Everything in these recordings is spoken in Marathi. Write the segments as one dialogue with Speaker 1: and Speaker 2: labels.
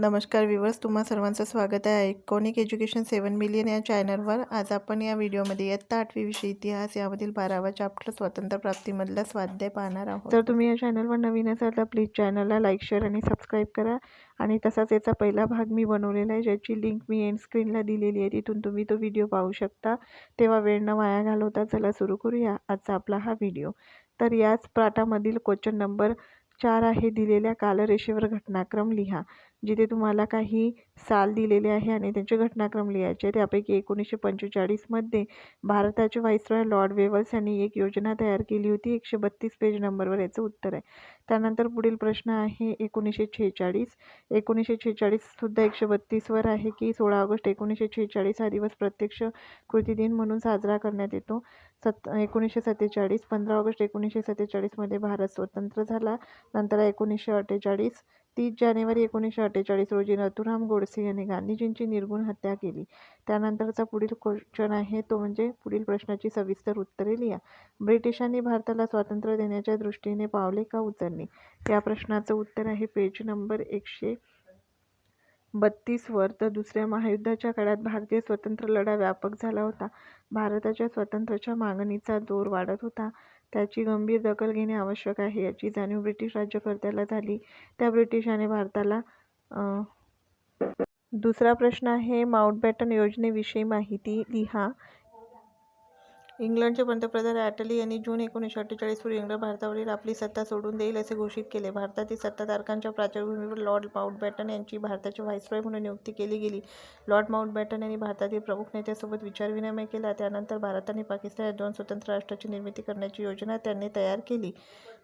Speaker 1: नमस्कार विवर्स तुम्हा सर्वांचं स्वागत आहे ऐकॉनिक एज्युकेशन सेवन मिलियन या चॅनलवर. आज आपण या व्हिडिओमध्ये इयत्ता आठवीविषयी इतिहास यामधील बारावा चॅप्टर स्वातंत्र्य प्राप्तीमधला स्वाध्याय पाहणार आहोत. तर तुम्ही या चॅनलवर नवीन असाल तर प्लीज चॅनलला लाईक शेअर आणि सबस्क्राईब करा. आणि तसाच याचा पहिला भाग मी बनवलेला आहे ज्याची लिंक मी एंड स्क्रीनला दिलेली आहे. तिथून तुम्ही तो व्हिडिओ पाहू शकता. तेव्हा वेळ न वाया घालवता चला सुरू करूया आजचा आपला हा व्हिडिओ तर याच पाठामधील क्वेश्चन नंबर चार आहे दिलेल्या कालरेषेवर घटनाक्रम लिहा जिथे तुम्हाला काही साल दिलेले आहे आणि त्यांचे घटनाक्रम लिहायचे त्यापैकी एकोणीसशे पंचेचाळीसमध्ये भारताचे व्हाईसरॉय लॉर्ड वेवल्स यांनी एक योजना तयार केली होती. एकशे बत्तीस पेज नंबरवर याचं उत्तर आहे. त्यानंतर पुढील प्रश्न आहे एकोणीसशे छेचाळीस. एकोणीसशे छेचाळीससुद्धा एकशे बत्तीसवर आहे की सोळा ऑगस्ट एकोणीसशे छेचाळीस हा दिवस प्रत्यक्ष कृती दिन म्हणून साजरा करण्यात येतो. सत एकोणीसशे सत्तेचाळीस पंधरा ऑगस्ट एकोणीसशे सत्तेचाळीसमध्ये भारत स्वतंत्र झाला. नंतर एकोणीसशे अठ्ठेचाळीस तीस जानेवारी एकोणीसशे अठ्ठेचाळीस रोजी नथुराम गोडसे यांनी गांधीजींची निर्गुण हत्या केली. त्यानंतरचा पुढील क्वेश्चन आहे तो म्हणजे पुढील प्रश्नाची सविस्तर उत्तरे लिहा. ब्रिटिशांनी भारताला स्वातंत्र्य देण्याच्या दृष्टीने पावले का उचलली? या प्रश्नाचं उत्तर आहे पेज नंबर एकशे बत्तीसवर तर दुसऱ्या महायुद्धाच्या काळात भारतीय स्वतंत्र लढा व्यापक झाला होता. भारताच्या स्वातंत्र्याच्या मागणीचा जोर वाढत होता. त्याची गंभीर दखल घेणे आवश्यक आहे. याची जाणीव ब्रिटिश राज्यकर्त्याला झाली. त्या ब्रिटिशाने भारताला दुसरा प्रश्न आहे. माउंटबॅटन योजनेविषयी माहिती लिहा. इंग्लंडचे पंतप्रधान ॲटली यांनी जून एकोणीसशे अठ्ठेचाळीसपूर्वी इंग्लंड भारतावरील आपली सत्ता सोडून देईल असे घोषित केले. भारतातील सत्ताधारकांच्या प्राचार्यभूमीवर लॉर्ड माउंटबॅटन यांची भारताचे व्हाईसरॉय म्हणून नियुक्ती केली गेली. लॉर्ड माउंटबॅटन यांनी भारतातील प्रमुख नेत्यासोबत विचारविनिमय केला. त्यानंतर भारत आणि पाकिस्तान या दोन स्वतंत्र राष्ट्राची निर्मिती करण्याची योजना त्यांनी तयार केली.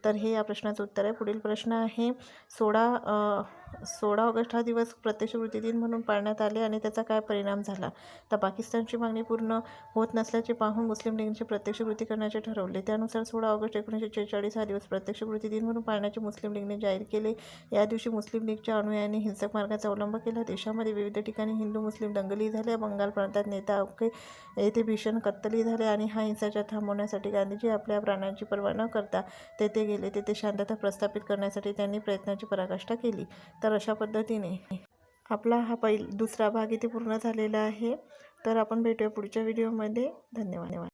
Speaker 1: तर हे या प्रश्नाचं उत्तर आहे. पुढील प्रश्न आहे सोळा सोळा ऑगस्ट हा दिवस प्रत्यक्ष कृती दिन म्हणून पाळण्यात आले आणि त्याचा काय परिणाम झाला? तर पाकिस्तानची मागणी पूर्ण होत नसल्याचे पाहून मुस्लिम लीगचे प्रत्यक्ष कृती करण्याचे ठरवले. त्यानुसार सोळा ऑगस्ट एकोणीसशे शेहेचाळीस हा दिवस प्रत्यक्ष कृती दिन म्हणून पाळण्याचे मुस्लिम लीगने जाहीर केले. या दिवशी मुस्लिम लीगच्या अनुयायांनी हिंसक मार्गाचा अवलंब केला. देशामध्ये विविध ठिकाणी हिंदू मुस्लिम दंगली झाल्या. बंगाल प्रांतात नेता अवके येथे भीषण कत्तली झाले आणि हा हिंसाचार थांबवण्यासाठी गांधीजी आपल्या प्राणांची पर्वा न करता तेथे गेले. तेथे शांतता प्रस्थापित करण्यासाठी त्यांनी प्रयत्नाची पराकाष्ठा केली. तर अशा पद्धतीने आपला हा पहिल दुसरा भाग इथे पूर्ण झालेला आहे. तर आपण भेटूया पुढच्या व्हिडिओमध्ये. धन्यवाद.